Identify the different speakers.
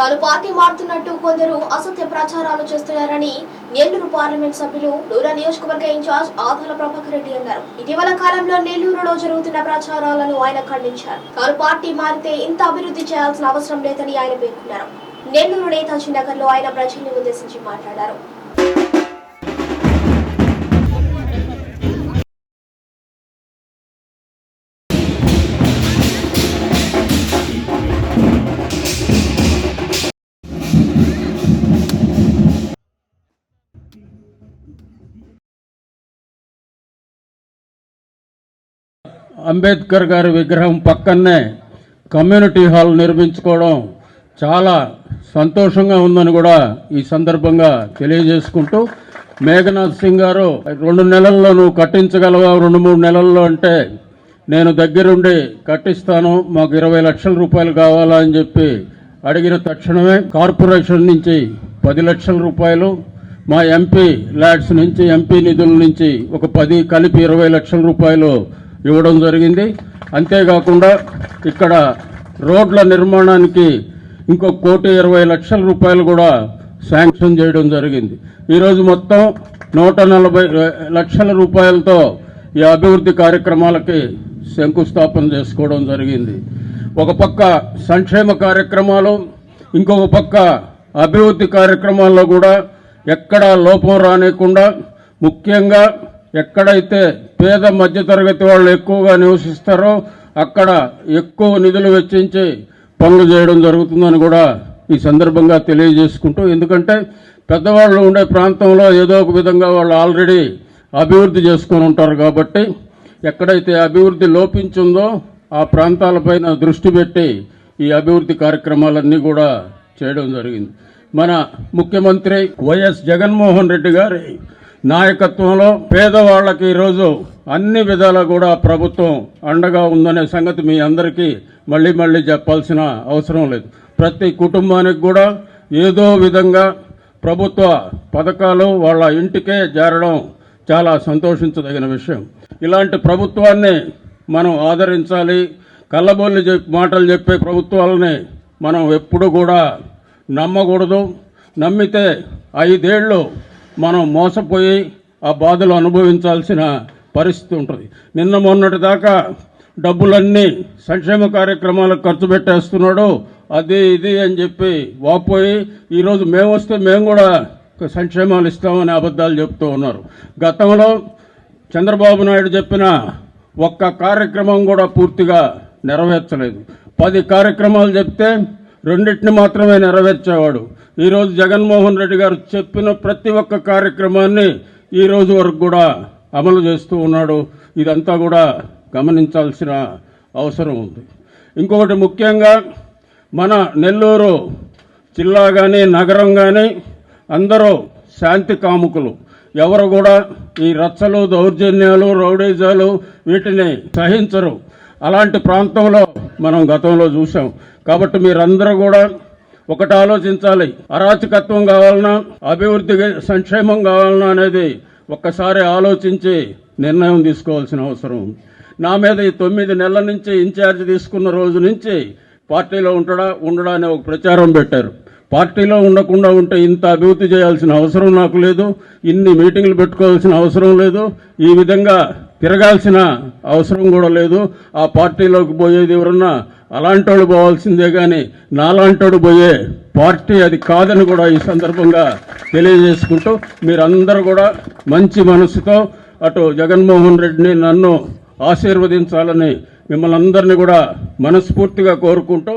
Speaker 1: తాను పార్టీ మారుతున్నట్టు కొందరు అసత్య ప్రచారాలు చేస్తున్నారని నెల్లూరు పార్లమెంట్ సభ్యులు నూరా నియోజకవర్గ ఇన్ఛార్జ్ ఆదాల ప్రభాకర్ రెడ్డి అన్నారు. ఇటీవల కాలంలో నెల్లూరులో జరుగుతున్న ప్రచారాలను ఆయన ఖండించారు. తాను పార్టీ మారితే ఇంత అభివృద్ధి చేయాల్సిన అవసరం లేదని ఆయన పేర్కొన్నారు. నెల్లూరు నేతాజీ నగర్లో ఆయన ప్రజల్ని ఉద్దేశించి మాట్లాడారు.
Speaker 2: అంబేద్కర్ గారి విగ్రహం పక్కనే కమ్యూనిటీ హాల్ నిర్మించుకోవడం చాలా సంతోషంగా ఉందని కూడా ఈ సందర్భంగా తెలియజేసుకుంటూ మేఘనాథ్ సింగ్ గారు రెండు నెలల్లో నువ్వు కట్టించగలవా? రెండు మూడు నెలల్లో అంటే నేను దగ్గరుండి కట్టిస్తాను మాకు ఇరవై లక్షల రూపాయలు కావాలా అని చెప్పి అడిగిన తక్షణమే కార్పొరేషన్ నుంచి పది లక్షల రూపాయలు మా ఎంపీ ల్యాడ్స్ నుంచి ఎంపీ నిధుల నుంచి ఒక పది కలిపి ఇరవై లక్షల రూపాయలు ఇవ్వడం జరిగింది. అంతేకాకుండా ఇక్కడ రోడ్ల నిర్మాణానికి ఇంకో కోటి ఇరవై లక్షల రూపాయలు కూడా శాంక్షన్ చేయడం జరిగింది. ఈరోజు మొత్తం నూట నలభై లక్షల రూపాయలతో ఈ అభివృద్ధి కార్యక్రమాలకి శంకుస్థాపన చేసుకోవడం జరిగింది. ఒక పక్క సంక్షేమ కార్యక్రమాలు ఇంకొక పక్క అభివృద్ధి కార్యక్రమాల్లో కూడా ఎక్కడా లోపం రానియకుండా ముఖ్యంగా ఎక్కడైతే పేద మధ్యతరగతి వాళ్ళు ఎక్కువగా నివసిస్తారో అక్కడ ఎక్కువ నిధులు వెచ్చించి పనులు చేయడం జరుగుతుందని కూడా ఈ సందర్భంగా తెలియజేసుకుంటూ ఎందుకంటే పెద్దవాళ్ళు ఉండే ప్రాంతంలో ఏదో ఒక విధంగా వాళ్ళు ఆల్రెడీ అభివృద్ధి చేసుకొని ఉంటారు కాబట్టి ఎక్కడైతే అభివృద్ధి లోపించిందో ఆ ప్రాంతాలపైన దృష్టి పెట్టి ఈ అభివృద్ధి కార్యక్రమాలన్నీ కూడా చేయడం జరిగింది. మన ముఖ్యమంత్రి వైఎస్ జగన్మోహన్ రెడ్డి గారి నాయకత్వంలో పేదవాళ్ళకి ఈరోజు అన్ని విధాలా కూడా ప్రభుత్వం అండగా ఉందనే సంగతి మీ అందరికీ మళ్ళీ మళ్ళీ చెప్పాల్సిన అవసరం లేదు. ప్రతి కుటుంబానికి కూడా ఏదో విధంగా ప్రభుత్వ పథకాలు వాళ్ళ ఇంటికే చేరడం చాలా సంతోషించదగిన విషయం. ఇలాంటి ప్రభుత్వాన్ని మనం ఆదరించాలి. కళ్ళబొల్లి చెప్ మాటలు చెప్పే ప్రభుత్వాలని మనం ఎప్పుడు కూడా నమ్మకూడదు. నమ్మితే ఐదేళ్ళు మనం మోసపోయి ఆ బాధలు అనుభవించాల్సిన పరిస్థితి ఉంటుంది. నిన్న మొన్నటి దాకా డబ్బులన్నీ సంక్షేమ కార్యక్రమాలకు ఖర్చు పెట్టేస్తున్నాడు అది ఇది అని చెప్పి వాపోయి ఈరోజు మేము వస్తే మేము కూడా సంక్షేమాలు ఇస్తామని అబద్ధాలు చెప్తూ ఉన్నారు. గతంలో చంద్రబాబు నాయుడు చెప్పిన ఒక్క కార్యక్రమం కూడా పూర్తిగా నెరవేర్చలేదు. పది కార్యక్రమాలు చెప్తే రెండింటిని మాత్రమే నెరవేర్చేవాడు. ఈరోజు జగన్మోహన్ రెడ్డి గారు చెప్పిన ప్రతి ఒక్క కార్యక్రమాన్ని ఈ రోజు వరకు కూడా అమలు చేస్తూ ఉన్నాడు. ఇదంతా కూడా గమనించాల్సిన అవసరం ఉంది. ఇంకొకటి ముఖ్యంగా మన నెల్లూరు జిల్లా కానీ నగరం కానీ అందరూ శాంతి కాముకులు. ఎవరు కూడా ఈ రచ్చలు దౌర్జన్యాలు రౌడీజాలు వీటిని సహించరు. అలాంటి ప్రాంతంలో మనం గతంలో చూసాం కాబట్టి మీరందరూ కూడా ఒకటి ఆలోచించాలి. అరాచకత్వం కావాలన్నా అభివృద్ధి సంక్షేమం కావాలన్నా అనేది ఒక్కసారి ఆలోచించి నిర్ణయం తీసుకోవాల్సిన అవసరం. నా మీద ఈ తొమ్మిది నెలల నుంచి ఇన్ఛార్జ్ తీసుకున్న రోజు నుంచి పార్టీలో ఉండడా ఉండడా అనే ఒక ప్రచారం పెట్టారు. పార్టీలో ఉండకుండా ఉంటే ఇంత అభివృద్ధి చేయాల్సిన అవసరం నాకు లేదు. ఇన్ని మీటింగ్లు పెట్టుకోవాల్సిన అవసరం లేదు. ఈ విధంగా తిరగాల్సిన అవసరం కూడా లేదు. ఆ పార్టీలోకి పోయేది ఎవరన్నా అలాంటోడు పోవాల్సిందే కానీ నాలాంటోడు పోయే పార్టీ అది కాదని కూడా ఈ సందర్భంగా తెలియజేసుకుంటూ మీరందరూ కూడా మంచి మనసుతో అటు జగన్మోహన్ రెడ్డిని నన్ను ఆశీర్వదించాలని మిమ్మల్ని అందరినీ కూడా మనస్ఫూర్తిగా కోరుకుంటూ